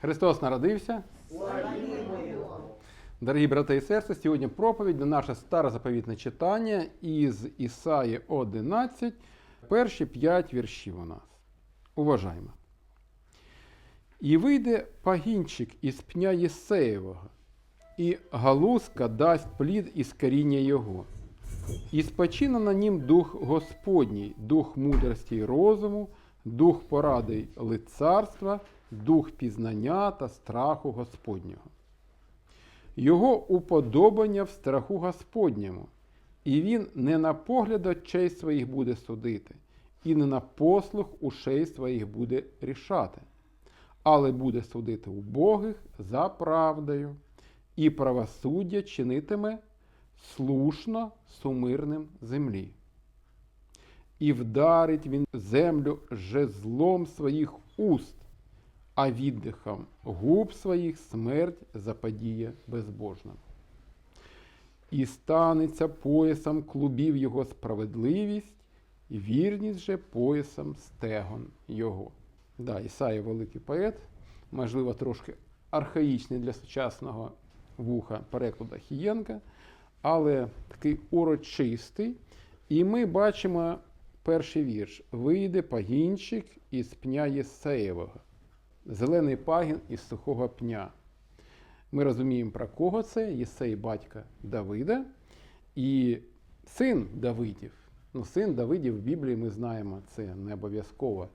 Христос народився. Дорогі брати і сестри, сьогодні проповідь на наше старозаповітне читання із Ісаї 11, перші п'ять віршів у нас. Уважаємо. І вийде пагінчик із пня Єсеєвого, і галузка дасть плід із коріння його. І спочине на нім дух Господній, дух мудрості й розуму, дух поради лицарства, дух пізнання та страху Господнього. Його уподобання в страху Господньому, і він не на погляд очей своїх буде судити, і не на послух ушей своїх буде рішати, але буде судити убогих за правдою, і правосуддя чинитиме слушно сумирним землі. І вдарить він землю жезлом своїх уст, а віддихом губ своїх смерть заподіє безбожним. І станеться поясом клубів його справедливість, і вірність же поясом стегон його. Да, Ісаїв великий поет, можливо, трошки архаїчний для сучасного вуха перекладу Хієнка, але такий урочистий. І ми бачимо перший вірш: Вийде пагінчик із пня Єсеєвого, зелений пагін із сухого пня. Ми розуміємо, про кого це Єсей батька Давида і син Давидів. Ну, син Давидів в Біблії ми знаємо, це не обов'язково.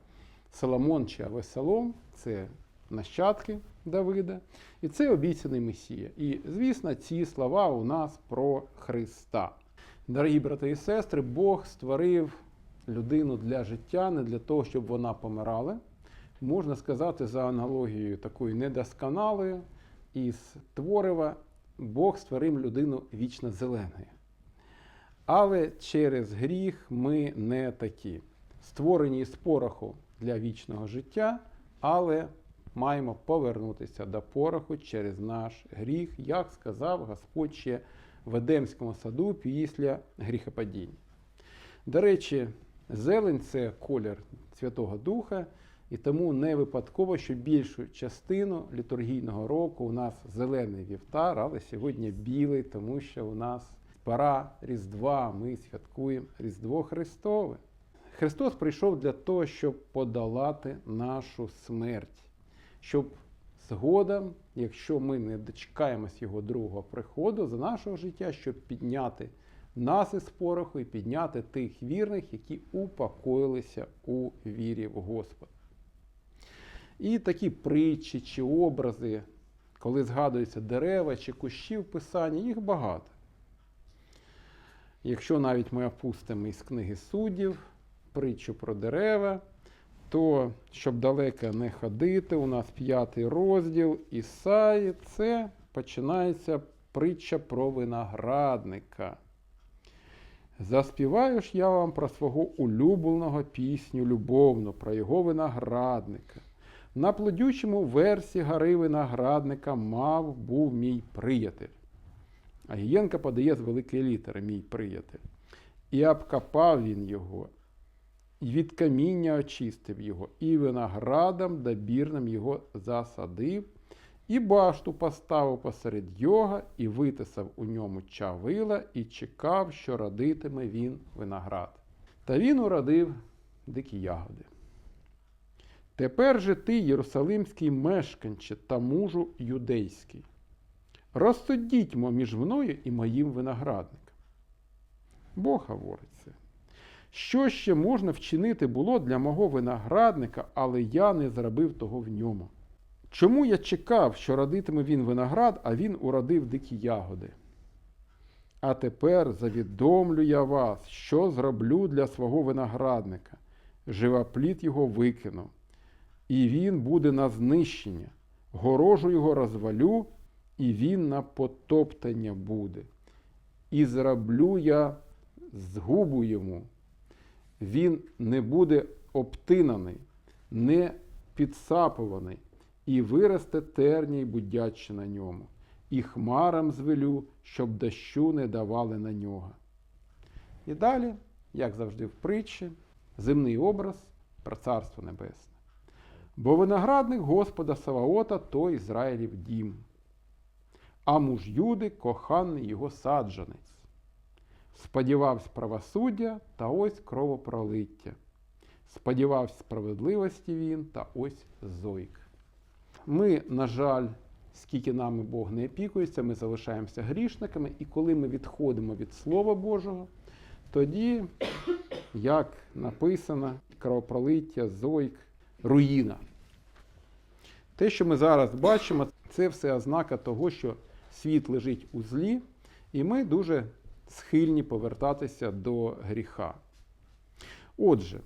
Соломон чи Авесолом це нащадки Давида, і це обіцяний Месія. І, звісно, ці слова у нас про Христа. Дорогі брати і сестри, Бог створив людину для життя, не для того, щоб вона помирала. Можна сказати, за аналогією такою недосконалою, із творива Бог створив людину вічно зеленою. Але через гріх ми не такі. Створені з пороху для вічного життя, але маємо повернутися до пороху через наш гріх, як сказав Господь ще в Едемському саду після гріхопадіння. До речі, зелень це колір Святого Духа, і тому не випадково, що більшу частину літургійного року у нас зелений вівтар, але сьогодні білий, тому що у нас пора Різдва, ми святкуємо Різдво Христове. Христос прийшов для того, щоб подолати нашу смерть, щоб згодом, якщо ми не дочекаємось Його другого приходу за нашого життя, щоб підняти нас із пороху і підняти тих вірних, які упокоїлися у вірі в Господа. І такі притчі чи образи, коли згадуються дерева чи кущі в Писанні, їх багато. Якщо навіть ми опустимо із книги суддів притчу про дерева, то, щоб далеко не ходити, у нас п'ятий розділ Ісаї, це починається притча про виноградника. Заспіваю ж я вам про свого улюбленого пісню любовну, про його виноградника. На плодючому версі гори виноградника мав був мій приятель. А Гієнка подає з великої літери мій приятель. І обкопав він його, і від каміння очистив його, і виноградом добірним його засадив, і башту поставив посеред його, і витисав у ньому чавила, і чекав, що родитиме він виноград. Та він уродив дикі ягоди. Тепер же ти, Єрусалимський мешканче та мужу юдейський, розсудітьмо між мною і моїм виноградником. Бог говорить це. Що ще можна вчинити було для мого виноградника, але я не зробив того в ньому? Чому я чекав, що родитиме він виноград, а він уродив дикі ягоди? А тепер завідомлю я вас, що зроблю для свого виноградника. Живопліт його викину, і він буде на знищення, горожу його розвалю, і він на потоптання буде. І зроблю я згубу йому. Він не буде обтинаний, не підсапуваний, і виросте терній будяче на ньому, і хмарам звелю, щоб дощу не давали на нього. І далі, як завжди в притчі, земний образ про Царство Небесне. Бо виноградник Господа Саваота то Ізраїлів дім, а муж Юди коханий його саджанець. Сподівався правосуддя та ось кровопролиття. Сподівався справедливості він та ось зойк. Ми, на жаль, скільки нами Бог не опікується, ми залишаємося грішниками, і коли ми відходимо від Слова Божого, тоді, як написано, кровопролиття, зойк, руїна. Те, що ми зараз бачимо, це все ознака того, що світ лежить у злі, і ми дуже схильні повертатися до гріха. Отже,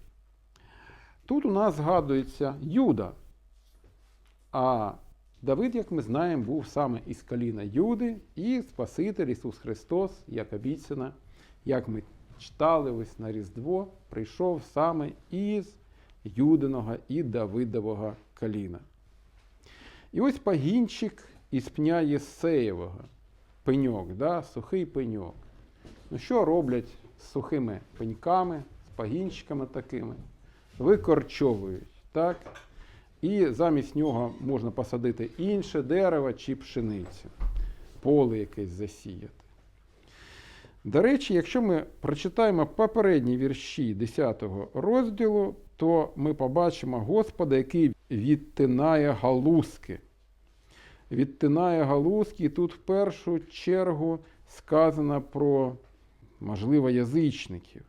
тут у нас згадується Юда. А Давид, як ми знаємо, був саме із коліна Юди і Спаситель Ісус Христос, як обіцяно, як ми читали ось на Різдво, прийшов саме із Юдиного і Давидового коліна. І ось пагінчик із пня Єсеєвого, пеньок, да, сухий пеньок. Ну що роблять з сухими пеньками, з пагінчиками такими? Викорчовують. так? І замість нього можна посадити інше дерево чи пшеницю, поле якесь засіяти. До речі, якщо ми прочитаємо попередні вірші 10 розділу, то ми побачимо Господа, який відтинає галузки. Відтинає галузки, і тут в першу чергу сказано про, можливо, язичників,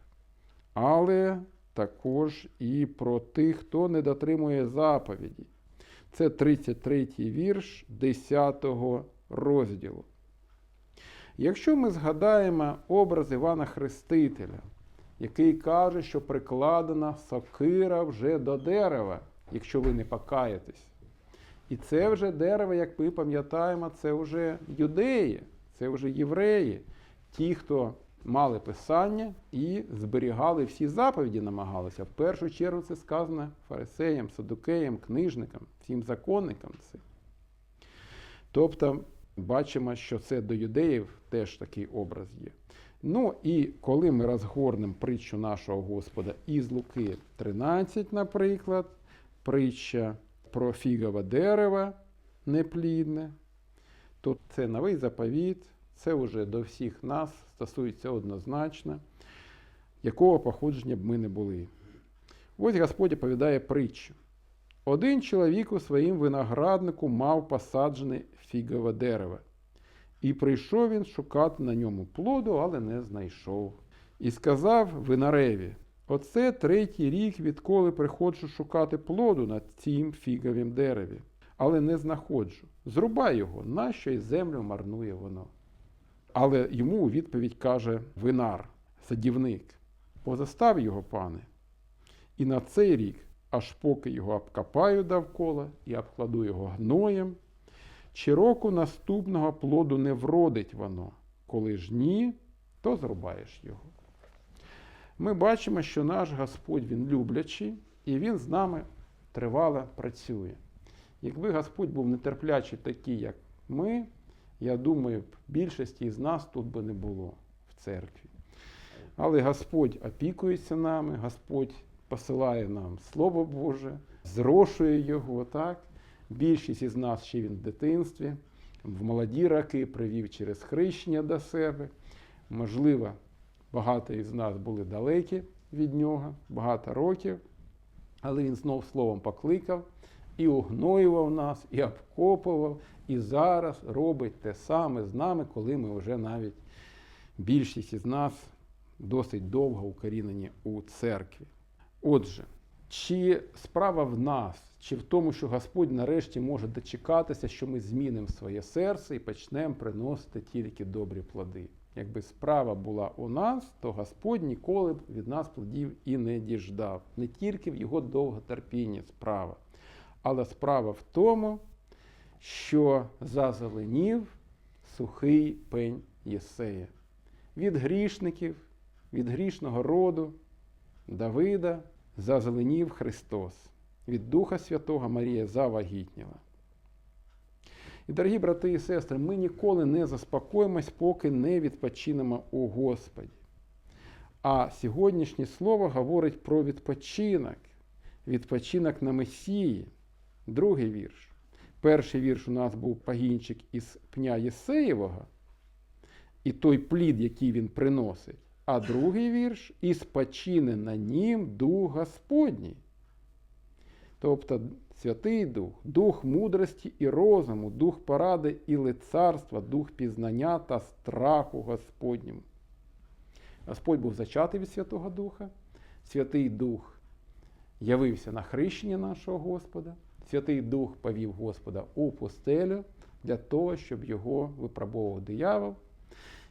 але також і про тих, хто не дотримує заповіді. Це 33 вірш 10 розділу. Якщо ми згадаємо образ Івана Хрестителя, який каже, що прикладена сокира вже до дерева, якщо ви не покаєтесь. І це вже дерево, як ми пам'ятаємо, це вже юдеї, це вже євреї, ті, хто мали писання і зберігали всі заповіді, намагалися. В першу чергу це сказано фарисеям, садукеям, книжникам, всім законникам. Тобто бачимо, що це до юдеїв теж такий образ є. Ну і коли ми розгорнемо притчу нашого Господа із Луки 13, наприклад, притча про фігове дерево неплідне, то це новий заповіт, це вже до всіх нас стосується однозначно, якого походження б ми не були. Ось Господь оповідає притчу. Один чоловік у своїм винограднику мав посаджене фігове дерево. І прийшов він шукати на ньому плоду, але не знайшов. І сказав винареві: Оце третій рік, відколи приходжу шукати плоду на цім фіговім дереві, але не знаходжу. Зрубай його, нащо й землю марнує воно. Але йому у відповідь каже винар, садівник: Позастав його, пане, і на цей рік, аж поки його обкопаю довкола і обкладу його гноєм, чи року наступного плоду не вродить воно, коли ж ні, то зрубаєш його. Ми бачимо, що наш Господь Він люблячий, і Він з нами тривало працює. Якби Господь був нетерплячий такий, як ми, я думаю, більшості з нас тут би не було в церкві. Але Господь опікується нами, Господь посилає нам Слово Боже, зрошує його. так? Більшість із нас ще він в дитинстві, в молоді роки привів через хрещення до себе. Можливо, багато із нас були далекі від нього, багато років, але він знов словом покликав і угноював нас, і обкопував, і зараз робить те саме з нами, коли ми вже навіть більшість із нас досить довго укорінені у церкві. Отже, чи справа в нас, чи в тому, що Господь нарешті може дочекатися, що ми змінимо своє серце і почнемо приносити тільки добрі плоди. Якби справа була у нас, то Господь ніколи б від нас плодів і не діждав. Не тільки в його довготерпінні справа. Але справа в тому, що зазеленів сухий пень Єсея. Від грішників, від грішного роду Давида зазеленів Христос. Від Духа Святого Марія завагітніла. І, дорогі брати і сестри, ми ніколи не заспокоїмось, поки не відпочинемо у Господі. А сьогоднішнє слово говорить про відпочинок, відпочинок на Месії. другий вірш. Перший вірш у нас був пагінчик із пня Єсеєвого, і той плід, який він приносить. А другий вірш і спочине на нім дух Господній. Тобто Святий Дух, дух мудрості і розуму, дух поради і лицарства, дух пізнання та страху Господньому. Господь був зачатий від Святого Духа, Святий Дух явився на хрещення нашого Господа, Святий Дух повів Господа у пустелю для того, щоб його випробовував диявол.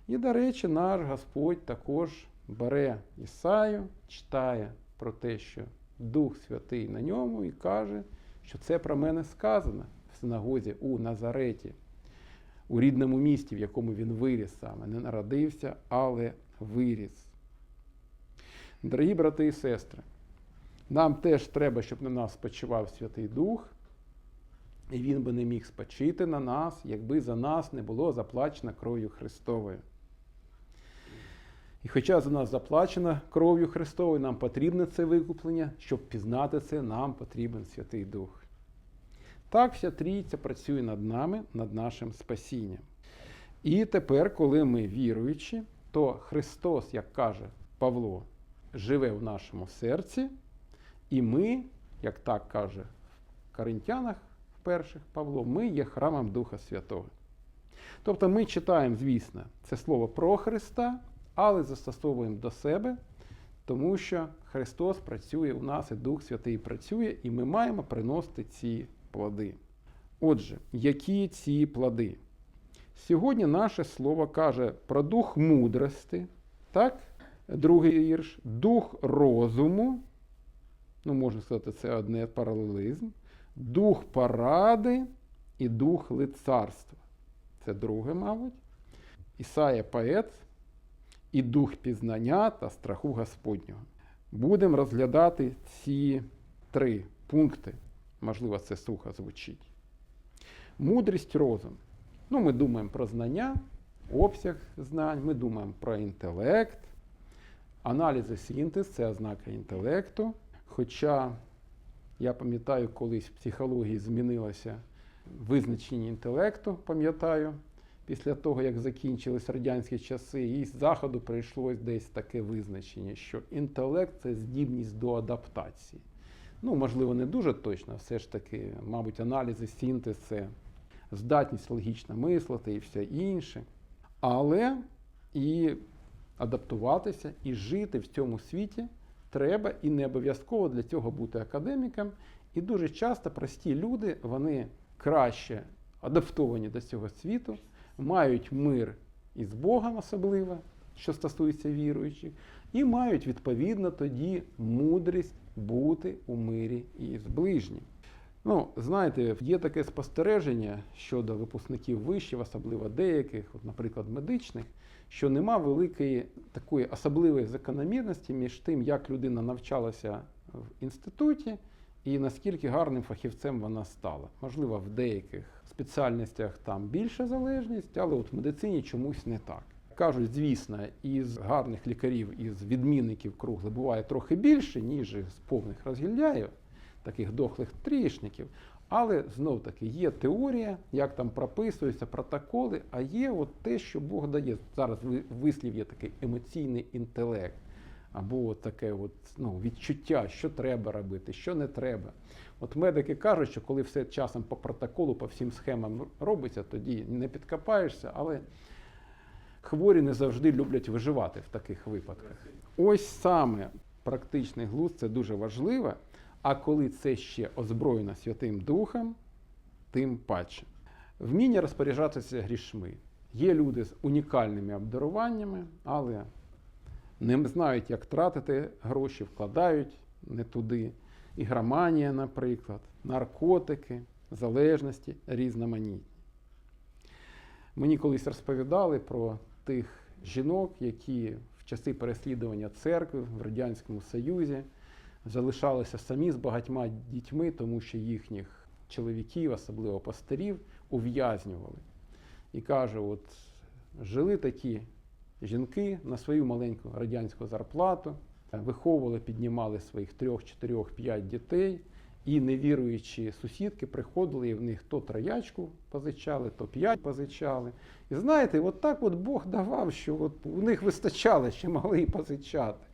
І, до речі, наш Господь також бере Ісаю, читає про те, що Дух Святий на ньому, і каже, що це про мене сказано в синагозі у Назареті, у рідному місті, в якому він виріс саме, не народився, але виріс. Дорогі брати і сестри, нам теж треба, щоб на нас спочивав Святий Дух, і він би не міг спочити на нас, якби за нас не було заплачено кров'ю Христовою. І хоча за нас заплачено кров'ю Христовою, нам потрібне це викуплення, щоб пізнати це, нам потрібен Святий Дух. Так вся трійця працює над нами, над нашим спасінням. І тепер, коли ми віруючі, то Христос, як каже Павло, живе в нашому серці, і ми, як так каже в Коринтянах в перших Павло, ми є храмом Духа Святого. Тобто ми читаємо, звісно, це слово про Христа, але застосовуємо до себе, тому що Христос працює у нас, і Дух Святий працює, і ми маємо приносити ці плоди. Отже, які ці плоди? Сьогодні наше слово каже про дух мудрості, так? другий вірш, дух розуму, ну, можна сказати, це одне паралелізм, дух поради і дух лицарства. Це друге, мабуть. Ісая поет і дух пізнання та страху Господнього. Будемо розглядати ці три пункти. Можливо, це сухо звучить. Мудрість розум. Ну, ми думаємо про знання, обсяг знань, ми думаємо про інтелект. Аналіз і синтез це ознака інтелекту. Хоча я пам'ятаю, колись в психології змінилося визначення інтелекту, пам'ятаю, після того, як закінчились радянські часи, і з заходу прийшлось десь таке визначення, що інтелект це здібність до адаптації. Ну, можливо, не дуже точно, все ж таки, мабуть, аналіз і синтез це здатність логічно мислити і все інше. Але і адаптуватися, і жити в цьому світі треба, і не обов'язково для цього бути академіком. І дуже часто прості люди, вони краще адаптовані до цього світу, мають мир із Богом особливо, що стосується віруючих, і мають відповідно тоді мудрість бути у мирі із ближнім. Ну, знаєте, є таке спостереження щодо випускників вишів, особливо деяких, от, наприклад, медичних, що нема великої такої особливої закономірності між тим, як людина навчалася в інституті і наскільки гарним фахівцем вона стала. Можливо, в деяких спеціальностях там більша залежність, але от в медицині чомусь не так. Кажуть, звісно, із гарних лікарів, із відмінників кругли буває трохи більше, ніж з повних розгільдяїв, таких дохлих трішників. Але знов таки є теорія, як там прописуються протоколи, а є от те, що Бог дає. Зараз вислів є такий емоційний інтелект, або таке от, ну, відчуття, що треба робити, що не треба. От медики кажуть, що коли все часом по протоколу, по всім схемам робиться, тоді не підкопаєшся, але хворі не завжди люблять виживати в таких випадках. Ось саме практичний глузд це дуже важливо. А коли це ще озброєно Святим Духом, тим паче. Вміння розпоряджатися грішми. Є люди з унікальними обдаруваннями, але не знають, як тратити гроші, вкладають не туди. Ігроманія, наприклад, наркотики, залежності різноманітні. Мені колись розповідали про тих жінок, які в часи переслідування церкви в Радянському Союзі залишалися самі з багатьма дітьми, тому що їхніх чоловіків, особливо пастирів, ув'язнювали. І каже: от жили такі жінки на свою маленьку радянську зарплату, виховували, піднімали своїх трьох, чотирьох, п'ять дітей. І невіруючі сусідки приходили, і в них то троячку позичали, то п'ять позичали. І знаєте, от так от Бог давав, що от у них вистачало, ще могли і позичати.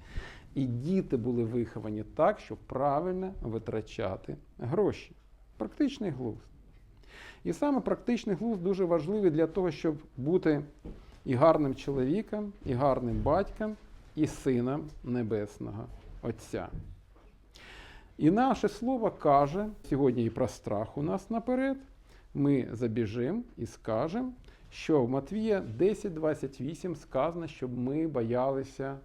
І діти були виховані так, щоб правильно витрачати гроші. Практичний глузд. І саме практичний глузд дуже важливий для того, щоб бути і гарним чоловіком, і гарним батьком, і сином Небесного Отця. І наше слово каже, сьогодні і про страх у нас наперед, ми забіжимо і скажемо, що в Матвія 10.28 сказано, щоб ми боялися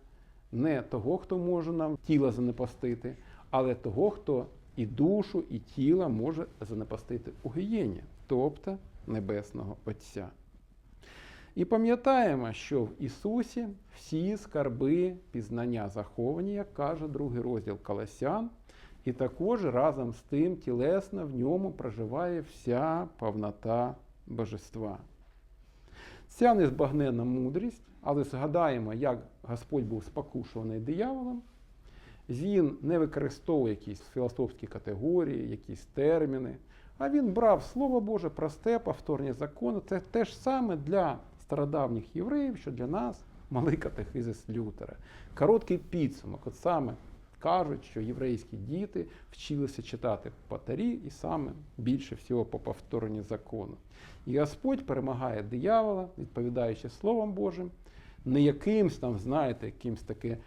не того, хто може нам тіло занепастити, але того, хто і душу, і тіло може занепастити у гієні, тобто Небесного Отця. І пам'ятаємо, що в Ісусі всі скарби пізнання заховані, як каже другий розділ Колосян, і також разом з тим тілесно в ньому проживає вся повнота божества. Ця незбагненна мудрість, але згадаємо, як Господь був спокушуваний дияволом, він не використовує якісь філософські категорії, якісь терміни, а він брав Слово Боже, просте, повторні закони. Це те ж саме для стародавніх євреїв, що для нас малий катехизис Лютера. Короткий підсумок. От саме кажуть, що єврейські діти вчилися читати патарі і саме більше всього по повторенню закону. І Господь перемагає диявола, відповідаючи Словом Божим, не якимсь там, знаєте, якимсь таке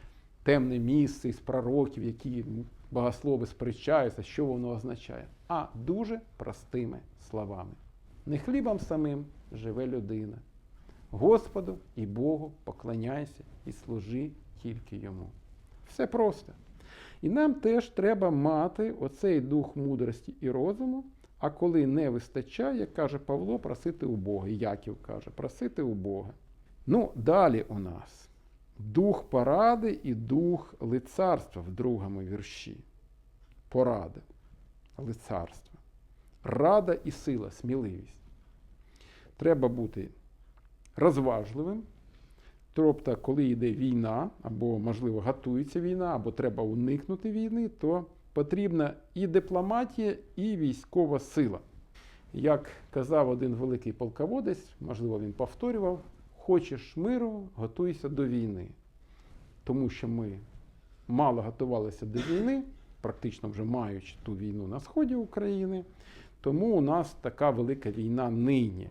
темне місце із пророків, які богослови сперечаються, що воно означає, а дуже простими словами. Не хлібом самим живе людина. Господу і Богу поклоняйся і служи тільки йому. Все просто. І нам теж треба мати оцей дух мудрості і розуму, а коли не вистачає, як каже Павло, просити у Бога. Яків каже, просити у Бога. Ну, далі у нас дух поради і дух лицарства в другому вірші. Порада, лицарство. Рада і сила, сміливість. Треба бути розважливим. Тобто, коли йде війна, або, можливо, готується війна, або треба уникнути війни, то потрібна і дипломатія, і військова сила. Як казав один великий полководець, можливо, він повторював: хочеш миру, готуйся до війни. Тому що ми мало готувалися до війни, практично вже маючи ту війну на сході України, тому у нас така велика війна нині.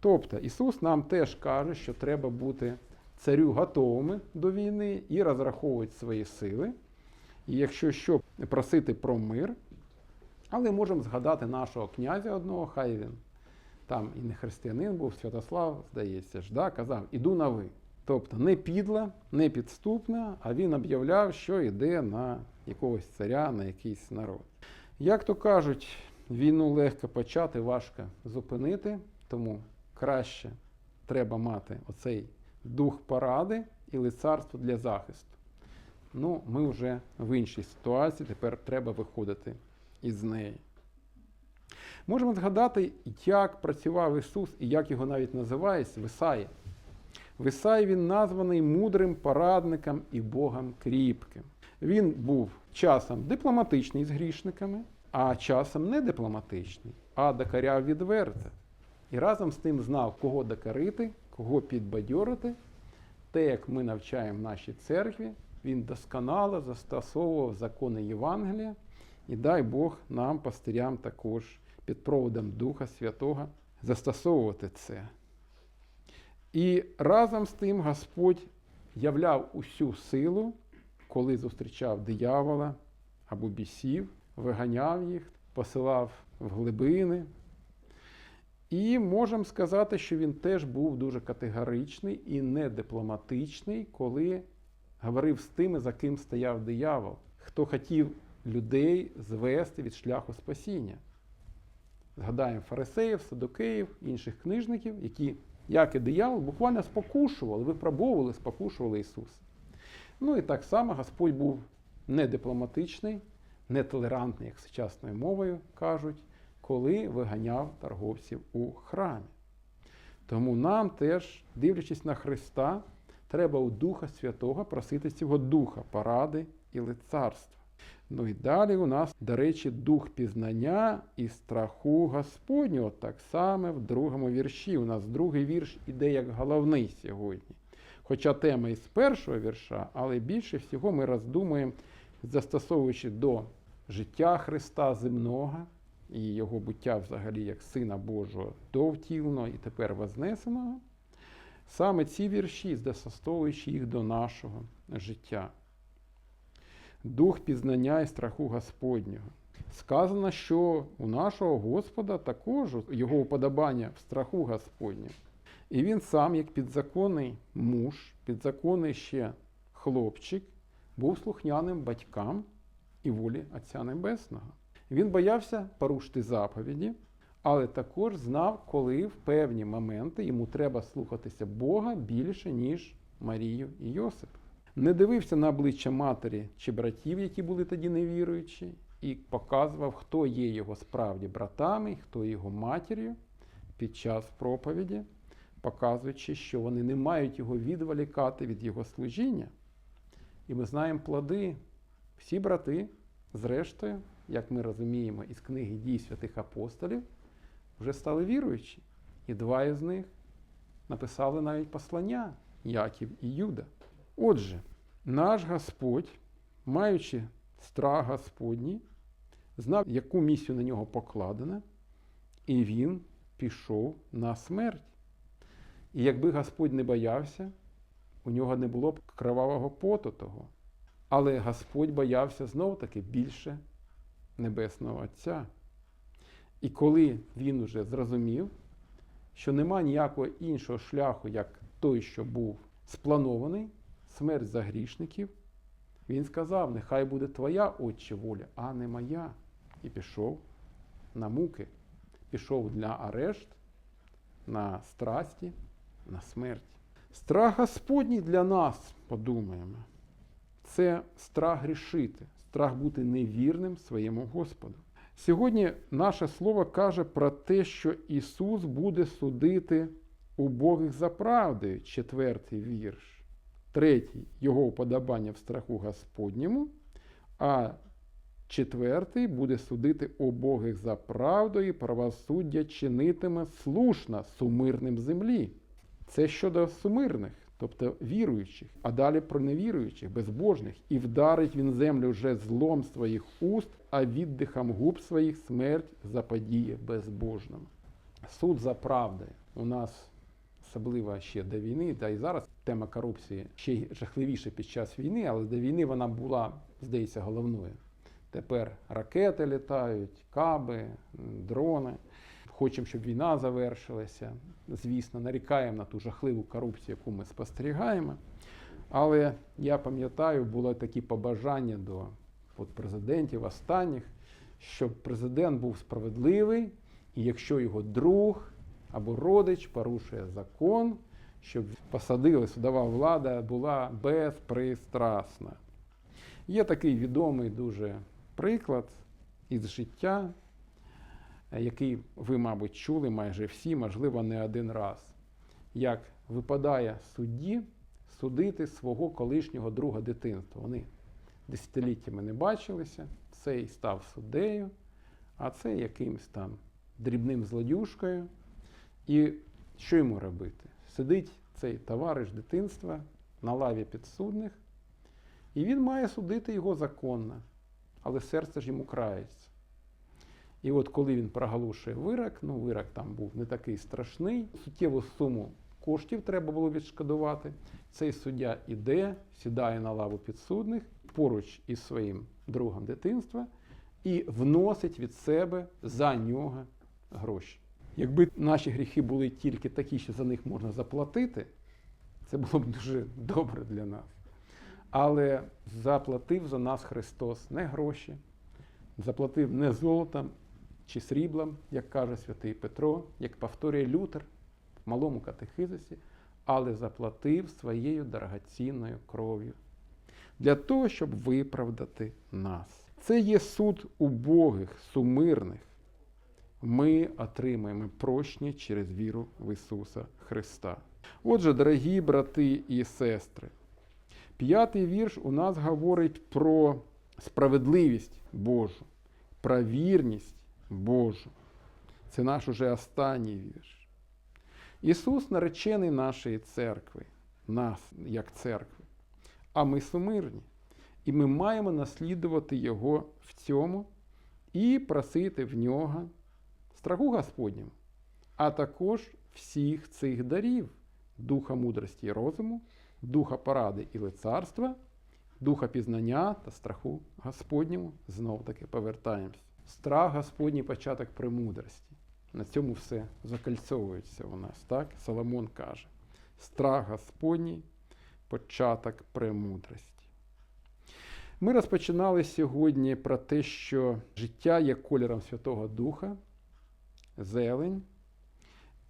Тобто Ісус нам теж каже, що треба бути царю готовими до війни і розраховувати свої сили. І якщо що просити про мир, але можемо згадати нашого князя одного, хай він там і не християнин був, Святослав, здається, ж, да, казав, іду на ви. Тобто не підла, не підступна, а він об'являв, що йде на якогось царя, на якийсь народ. Як то кажуть, війну легко почати, важко зупинити, тому краще треба мати оцей дух поради і лицарство для захисту. Ну, ми вже в іншій ситуації, тепер треба виходити із неї. Можемо згадати, як працював Ісус і як його навіть називають в Ісаї. В Ісаї він названий мудрим порадником і Богом кріпким. Він був часом дипломатичний з грішниками, а часом не дипломатичний, а докаряв відверто. І разом з тим знав, кого докарити, кого підбадьорити. Те, як ми навчаємо в нашій церкві, він досконало застосовував закони Євангелія. І дай Бог нам, пастирям, також під проводом Духа Святого застосовувати це. І разом з тим Господь являв усю силу, коли зустрічав диявола або бісів, виганяв їх, посилав в глибини. І можемо сказати, що він теж був дуже категоричний і не дипломатичний, коли говорив з тими, за ким стояв диявол, хто хотів людей звести від шляху спасіння. Згадаємо фарисеїв, садокеїв, інших книжників, які, як і диявол, буквально спокушували, випробовували, спокушували Ісуса. Ну і так само Господь був не дипломатичний, не толерантний, як сучасною мовою кажуть, коли виганяв торговців у храмі. Тому нам теж, дивлячись на Христа, треба у Духа Святого просити цього Духа поради і лицарства. Ну і далі у нас, до речі, дух пізнання і страху Господнього, так само в другому вірші. У нас другий вірш іде як головний сьогодні. Хоча тема із першого вірша, але більше всього ми роздумуємо, застосовуючи до життя Христа земного і його буття взагалі як Сина Божого довтілного і тепер вознесеного. Саме ці вірші, застосовуючи їх до нашого життя. Дух пізнання і страху Господнього. Сказано, що у нашого Господа також його уподобання в страху Господнього. І він сам, як підзаконний муж, підзаконний ще хлопчик, був слухняним батькам і волі Отця Небесного. Він боявся порушити заповіді, але також знав, коли в певні моменти йому треба слухатися Бога більше, ніж Марію і Йосип. Не дивився на обличчя матері чи братів, які були тоді невіруючі, і показував, хто є його справді братами, хто його матір'ю під час проповіді, показуючи, що вони не мають його відволікати від його служіння. І ми знаємо плоди. Всі брати, зрештою, як ми розуміємо із книги дій святих апостолів, вже стали віруючі. І два із них написали навіть послання Яків і Юда. Отже, наш Господь, маючи страх Господній, знав, яку місію на нього покладена, і він пішов на смерть. І якби Господь не боявся, у нього не було б кровавого поту того. Але Господь боявся знов-таки більше Небесного Отця. І коли він уже зрозумів, що нема ніякого іншого шляху, як той, що був спланований, смерть за грішників, він сказав: Нехай буде твоя отче воля, а не моя. І пішов на муки, пішов для арешт, на страсті, на смерть. Страх Господній для нас, подумаємо, це страх грішити, страх бути невірним своєму Господу. Сьогодні наше слово каже про те, що Ісус буде судити убогих за правдою, четвертий вірш, третій його уподобання в страху Господньому, а четвертий буде судити убогих за правдою правосуддя чинитиме слушно сумирним землі. Це щодо сумирних, тобто віруючих, а далі про невіруючих, безбожних, і вдарить він землю вже злом своїх уст, а віддихом губ своїх смерть заподіє безбожним. Суд за правдою у нас особливо ще до війни, та і зараз тема корупції ще й жахливіша під час війни, але до війни вона була, здається, головною. Тепер ракети літають, каби, дрони. Хочемо, щоб війна завершилася. Звісно, нарікаємо на ту жахливу корупцію, яку ми спостерігаємо. Але я пам'ятаю, були такі побажання до от, президентів останніх, щоб президент був справедливий, і якщо його друг або родич порушує закон, щоб посадили судова влада була безпристрасна. Є такий відомий дуже приклад із життя який ви, мабуть, чули майже всі, можливо, не один раз, як випадає судді судити свого колишнього друга дитинства. Вони десятиліттями не бачилися, цей став суддею, а цей якимсь там дрібним злодюшкою. І що йому робити? Сидить цей товариш дитинства на лаві підсудних, і він має судити його законно, але серце ж йому крається. І от коли він проголошує вирок, ну вирок там був не такий страшний, суттєву суму коштів треба було відшкодувати. Цей суддя іде, сідає на лаву підсудних поруч із своїм другом дитинства і вносить від себе за нього гроші. Якби наші гріхи були тільки такі, що за них можна заплатити, це було б дуже добре для нас. Але заплатив за нас Христос не гроші, заплатив не золотом чи сріблом, як каже святий Петро, як повторює Лютер в малому катехизисі, але заплатив своєю дорогоцінною кров'ю для того, щоб виправдати нас. Це є суд убогих, сумирних. Ми отримаємо прощення через віру в Ісуса Христа. Отже, дорогі брати і сестри, п'ятий вірш у нас говорить про справедливість Божу, правірність Божу. Це наш уже останній вірш. Ісус наречений нашої церкви, нас як церкви, а ми сумирні. І ми маємо наслідувати Його в цьому і просити в нього страху Господнього, а також всіх цих дарів духа мудрості і розуму, духа поради і лицарства, духа пізнання та страху Господньому. Знов таки повертаємось. Страх Господній початок премудрості. На цьому все закальцовується у нас, так? Соломон каже: страх Господній початок премудрості. Ми розпочинали сьогодні про те, що життя є кольором Святого Духа, зелень.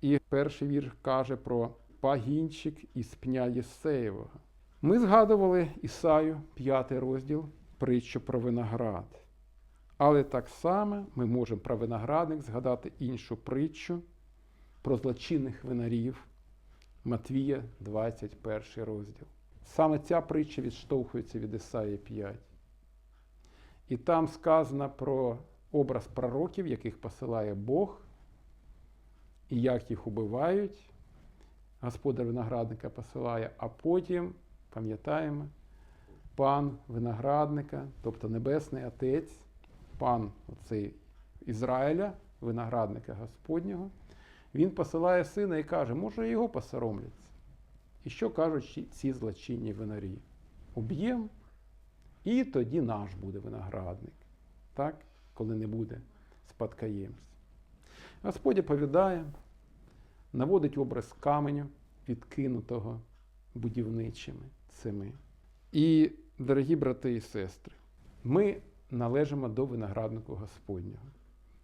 І перший вірш каже про пагінчик із пня Єсеєвого. Ми згадували Ісаю, 5 розділ, притчу про виноград. Але так само ми можемо про виноградник згадати іншу притчу про злочинних винарів Матвія, 21 розділ. Саме ця притча відштовхується від Ісаї 5. І там сказано про образ пророків, яких посилає Бог, і як їх убивають. Господар виноградника посилає, а потім, пам'ятаємо, пан виноградника, тобто Небесний Отець, пан оцей Ізраїля, виноградника Господнього, він посилає сина і каже, може його посоромляться. І що кажуть ці злочинні винарі? Уб'ємо, і тоді наш буде виноградник, так? коли не буде спадкоємця. Господь оповідає, наводить образ каменю, відкинутого будівничими цими. І, дорогі брати і сестри, ми належимо до винограднику Господнього.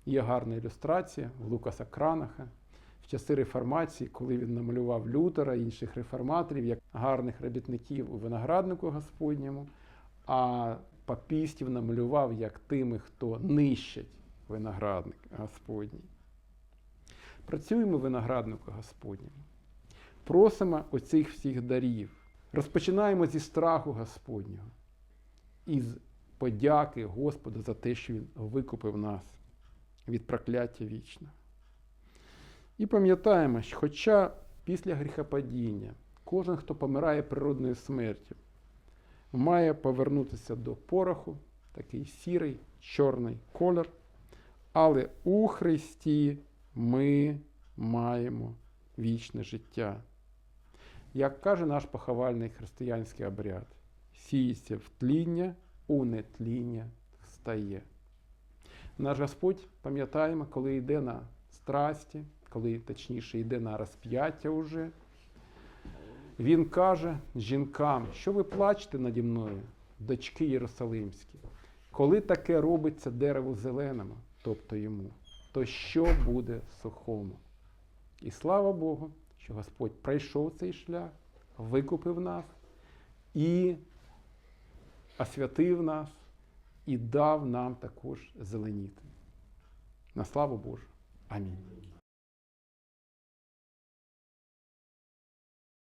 Є гарна ілюстрація в Лукаса Кранаха в часи реформації, коли він намалював Лютера і інших реформаторів як гарних робітників у винограднику Господньому, а папістів намалював як тими, хто нищить виноградник Господній. Працюємо в винограднику Господньому. Просимо оцих всіх дарів. Розпочинаємо зі страху Господнього, із подяки Господу за те, що Він викупив нас від прокляття вічного. І пам'ятаємо, що хоча після гріхопадіння кожен, хто помирає природною смертю, має повернутися до пороху, такий сірий, чорний колір, але у Христі ми маємо вічне життя. Як каже наш поховальний християнський обряд, сіється в тління, у нетління встає. Наш Господь, пам'ятаємо, коли йде на страсті, коли точніше йде на розп'яття уже, Він каже жінкам, що ви плачете наді мною, дочки Єрусалимські, коли таке робиться дереву зеленому, тобто йому, то що буде сухому? І слава Богу, що Господь пройшов цей шлях, викупив нас і освятив нас, і дав нам також зеленіти. На славу Божу. Амінь.